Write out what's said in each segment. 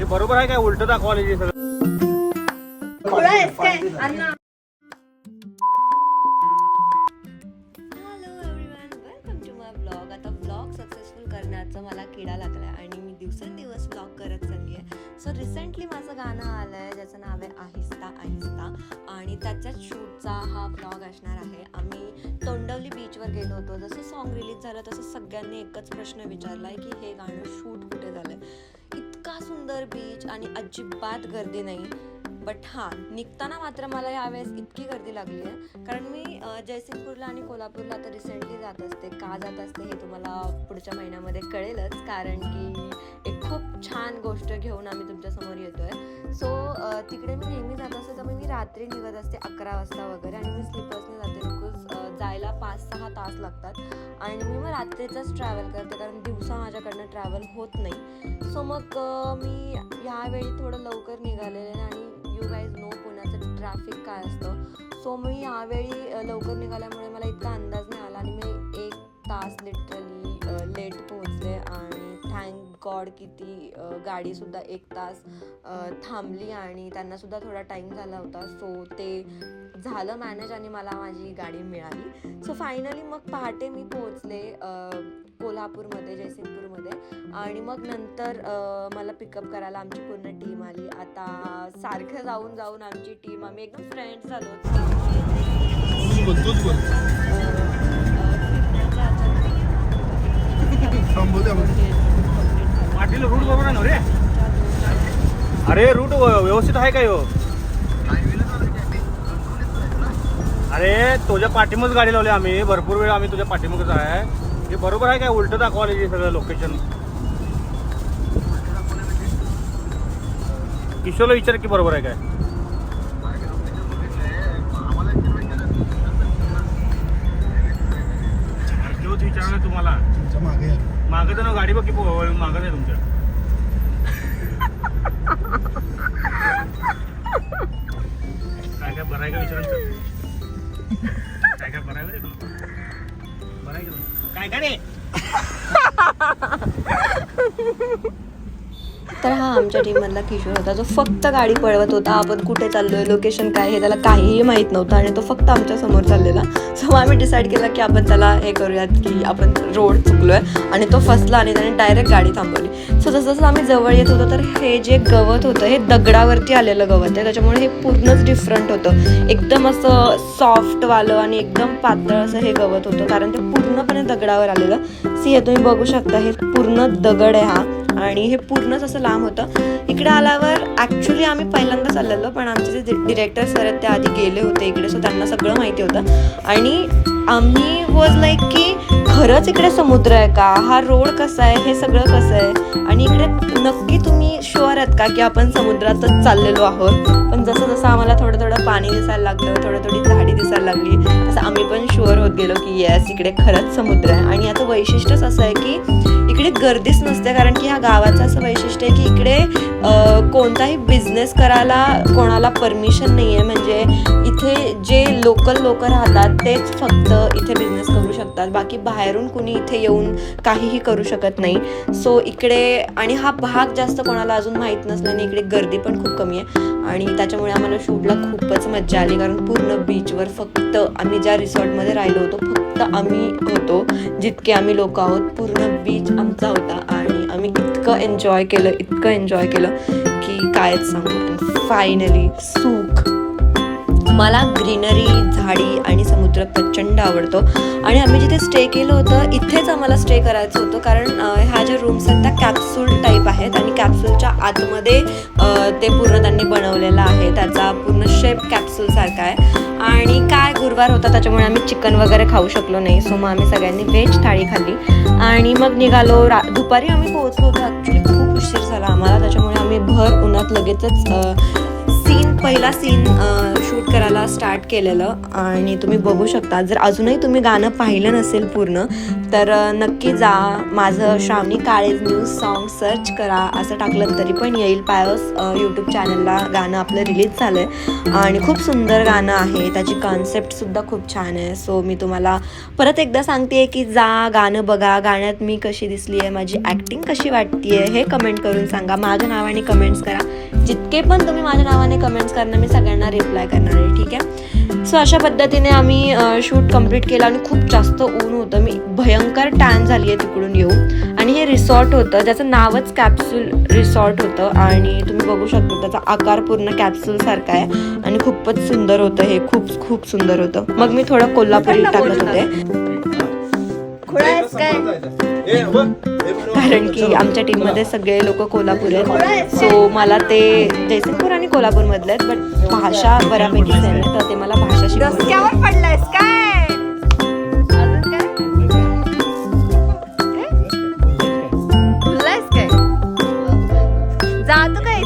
हे बरोबर आहे काय? उलट दाखवायला हे सगळं. Hello everyone welcome to my blog आता ब्लॉग सक्सेसफुल करण्याचा मला किडा लागला आणि मी दिवसेंदिवस ब्लॉग करत चालली आहे. सो रिसेंटली माझं गाणं आलं आहे ज्याचं नाव आहे आहिस्ता आहिस्ता. आणि त्याच्याच शूटचा हा ब्लॉग असणार आहे. आम्ही तोंडवली बीचवर गेलो होतो. जसं सॉन्ग रिलीज झालं तसं सगळ्यांनी एकच प्रश्न विचारला आहे की हे गाणं सुंदर बीच आणि अजिबात गर्दी नाही. बट हां निघताना मात्र मला यावेळेस इतकी गर्दी लागली आहे. कारण मी जयसिंगपूरला आणि कोल्हापूरला आता रिसेंटली जात असते. का जात असते हे तुम्हाला पुढच्या महिन्यामध्ये कळेलच. कारण की एक छान गोष्ट घेऊन आम्ही तुमच्यासमोर येतो आहे सो तिकडे मी नेहमी जात असते त्यामुळे मी रात्री निघत असते अकरा वाजता वगैरे आणि मी स्लिपर्सने जाते. बिकॉज जायला पाच सहा तास लागतात. आणि मी मग रात्रीचाच ट्रॅव्हल करते कारण दिवसा माझ्याकडनं ट्रॅव्हल होत नाही. सो मग मी यावेळी थोडं लवकर निघालेले आणि यू गाईज नो पुण्याचं ट्रॅफिक काय असतं. सो मी यावेळी लवकर निघाल्यामुळे मला इतका अंदाज नाही आला आणि मी एक तास लिटरली गॉड की ती अ, गाडीसुद्धा एक तास थांबली आणि त्यांनासुद्धा थोडा टाईम झाला होता. सो ते झालं मॅनेज आणि मला माझी गाडी मिळाली. सो फायनली मग पहाटे मी पोहोचले कोल्हापूरमध्ये जयसिंगपूरमध्ये. आणि मग नंतर मला पिकअप करायला आमची पूर्ण टीम आली. आता सारखं जाऊन जाऊन आमची टीम आम्ही एकदम फ्रेंड्स झालो पाटील रूट बरोबर आहे ना रे. अरे रूट व्यवस्थित आहे का हो अरे तुझ्या पाठीमच गाडी लावली आम्ही. भरपूर वेळ आम्ही तुझ्या पाठीमागच आहे. हे बरोबर आहे काय उलट दाखवायला सगळं लोकेशन किशोरला विचार की बरोबर आहे काय? गाडी बघ की वळून मागत आहे तुमच्या. काय काय बरं आहे का विचारायचं काय काय बरं आहे बरं आहे काय काय रे? तर हा आमच्या टीममधला किशोर होता. जो फक्त गाडी पळवत होता. आपण कुठे चाललोय लोकेशन काय हे त्याला काहीही माहीत नव्हतं आणि तो फक्त आमच्यासमोर चाललेला. सो आम्ही डिसाईड केलं की आपण त्याला हे करूयात की आपण रोड चुकलोय आणि तो फसला आणि त्याने डायरेक्ट गाडी थांबवली. सो जसं जसं आम्ही जवळ येत होतो तर हे जे गवत होतं हे दगडावरती आलेलं गवत आहे. त्याच्यामुळे हे पूर्णच डिफरंट होतं. एकदम असं सॉफ्टवालं आणि एकदम पातळ असं हे गवत होतं. कारण ते पूर्णपणे दगडावर आलेलं. सी हे तुम्ही बघू शकता हे पूर्ण दगड आहे हा. आणि हे पूर्णच असं लांब होतं. इकडे आल्यावर ॲक्च्युली आम्ही पहिल्यांदा चाललेलो पण आमचे जे डिरेक्टर सर आहेत ते आधी गेले होते इकडे सो त्यांना सगळं माहिती होतं. आणि आम्ही वॉज लाईक की खरंच इकडे समुद्र आहे का? हा रोड कसा आहे? हे सगळं कसं आहे? आणि इकडे नक्की तुम्ही शुअर आहात का की आपण समुद्रातच चाललेलो आहोत? पण जसं जसं आम्हाला थोडं थोडं पाणी दिसायला लागलं थोडं थोडी झाडी दिसायला लागली तसं आम्ही पण शुअर होत गेलो की येस इकडे खरंच समुद्र आहे. आणि याचं वैशिष्ट्यच असं आहे की इकडे गर्दीच नसते कारण की ह्या गावाचं असं वैशिष्ट्य आहे की इकडे कोणताही बिझनेस करायला कोणाला परमिशन नाही आहे म्हणजे इथे जे लोकल लोक राहतात तेच फक्त इथे बिझनेस करू शकतात. बाकी बाहेरून कुणी इथे येऊन काहीही करू शकत नाही. सो इकडे आणि हा भाग जास्त कोणाला अजून माहीत नसल्याने इकडे गर्दी पण खूप कमी आहे. आणि त्याच्यामुळे आम्हाला शूटला खूपच मज्जा आली कारण पूर्ण बीचवर फक्त आम्ही ज्या रिसॉर्टमध्ये राहिलो होतो फक्त आम्ही होतो जितके आम्ही लोक आहोत पूर्ण बीच आमचा होता आणि आम्ही इतकं एन्जॉय केलं इतकं एन्जॉय केलं की कायच सांगू फायनली सू मला ग्रीनरी झाडी आणि समुद्र प्रचंड आवडतो. आणि आम्ही जिथे स्टे केलं होतं इथेच आम्हाला स्टे करायचं होतं. कारण ह्या ज्या रूम्स आहेत त्या कॅप्सूल टाईप आहेत. आणि कॅप्सूलच्या आतमध्ये ते पूर्ण त्यांनी बनवलेलं आहे. त्याचा पूर्ण शेप कॅप्सूलसारखा आहे. आणि काय गुरुवार होता त्याच्यामुळे आम्ही चिकन वगैरे खाऊ शकलो नाही. सो मग आम्ही सगळ्यांनी व्हेज थाळी खाल्ली. आणि मग निघालो रा दुपारी आम्ही पोहोचलो होतो ॲक्च्युली खूप उशीर झाला आम्हाला. त्याच्यामुळे आम्ही भर उन्हात लगेचच सीन पहिला सीन शूट करायला स्टार्ट केलेलं आणि तुम्ही बघू शकता. जर अजूनही तुम्ही गाणं पाहिलं नसेल पूर्ण तर नक्की जा. माझं Shravani Kalej news song search करा. असं टाकलं तरी पण येईल. पायोस यूट्यूब चॅनलला गाणं आपलं रिलीज झालं आहे आणि खूप सुंदर गाणं आहे. त्याची कॉन्सेप्टसुद्धा खूप छान आहे. सो मी तुम्हाला परत एकदा सांगते की जा गाणं बघा. गाण्यात मी कशी दिसली आहे माझी ॲक्टिंग कशी वाटते हे कमेंट करून सांगा. माझ्या नावाने कमेंट्स करा. जितके पण तुम्ही माझ्या नावाने कमेंट्स करणार मी सगळ्यांना रिप्लाय करणार आहे ठीक आहे? सो अशा पद्धतीने आम्ही शूट कंप्लीट केलं आणि खूप जास्त ऊन होतं. मी भयंकर टॅन झाली आहे तिकडून येऊन. आणि हे रिसॉर्ट होतं ज्याचं नावच कॅप्सूल रिसॉर्ट होतं. आणि तुम्ही बघू शकता त्याचा आकार पूर्ण कॅप्सूल सारखा आहे. आणि खूपच सुंदर होतं हे. खूप खूप सुंदर होतं. मग मी थोडं कोल्हापुरी टाकत होते. कारण की आमच्या टीममध्ये सगळे लोक कोल्हापूर आहेत. सो मला ते जयसिंगपूर आणि कोल्हापूरमधले आहेत बट भाषा बऱ्यापैकी सेम आहे तर ते मला भाषा शिकवतात रस्त्यावर पडलायस काय? जातो काय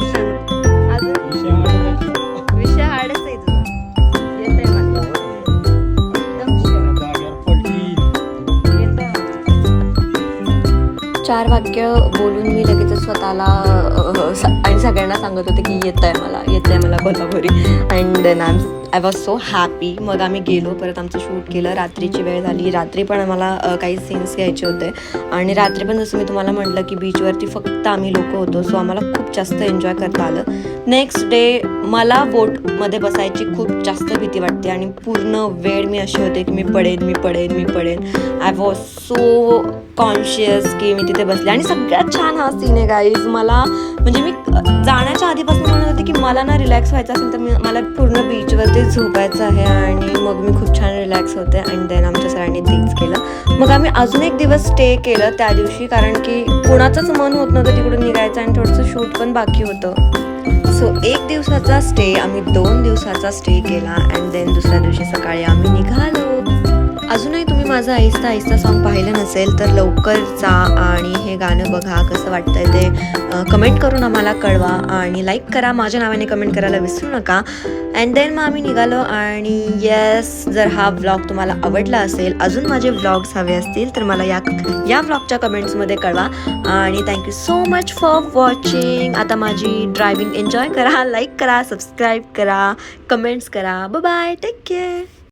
चार वाक्य बोलून मी लगेच स्वतःला स- आणि सगळ्यांना सांगत होते की येत आहे मला येत आहे मला Kolhapuri. And then I I was so happy मग आम्ही गेलो परत आमचं शूट केलं. रात्रीची वेळ झाली. रात्री पण आम्हाला काही सीन्स घ्यायचे होते. आणि रात्री पण जसं मी तुम्हाला म्हटलं की बीचवरती फक्त आम्ही लोक होतो. सो आम्हाला खूप जास्त एन्जॉय करता आलं. नेक्स्ट डे मला बोटमध्ये बसायची खूप जास्त भीती वाटते. आणि पूर्ण वेळ मी अशी होते की मी पडेन मी पडेन मी पडेन. आय वॉज सो कॉन्शियस की मी तिथे बसले. आणि सगळ्यात छान हा सीन आहे गाईज मला म्हणजे मी जाण्याच्या आधीपासून म्हणत होते की मला ना रिलॅक्स व्हायचं असेल तर मी मला पूर्ण बीचवरती झोपायचं आहे आणि मग मी खूप छान रिलॅक्स होते अँड देन आमच्या सरांनी तेच केलं. मग आम्ही अजून एक दिवस स्टे केलं त्या दिवशी कारण की कोणाचंच मन होत नव्हतं तिकडून निघायचं आणि थोडंसं शूट पण बाकी होतं. सो एक दिवसाचा स्टे आम्ही दोन दिवसाचा स्टे केला अँड देन दुसऱ्या दिवशी सकाळी आम्ही निघालो. अजूनही तुम्ही माझं आहिस्ता आहिस्ता सॉन्ग पाहिलं नसेल तर लवकर जा आणि हे गाणं बघा कसं वाटतंय ते कमेंट करून आम्हाला कळवा आणि लाईक करा. माझ्या नावाने कमेंट करायला विसरू नका. अँड देन मग आम्ही निघालो आणि येस जर हा व्लॉग तुम्हाला आवडला असेल अजून माझे व्लॉग्स हवे असतील तर मला या या व्लॉगच्या कमेंट्समध्ये कळवा. आणि thank you so much for watching आता माझी ड्रायव्हिंग एन्जॉय करा लाईक करा सबस्क्राईब करा कमेंट्स करा. Bye take care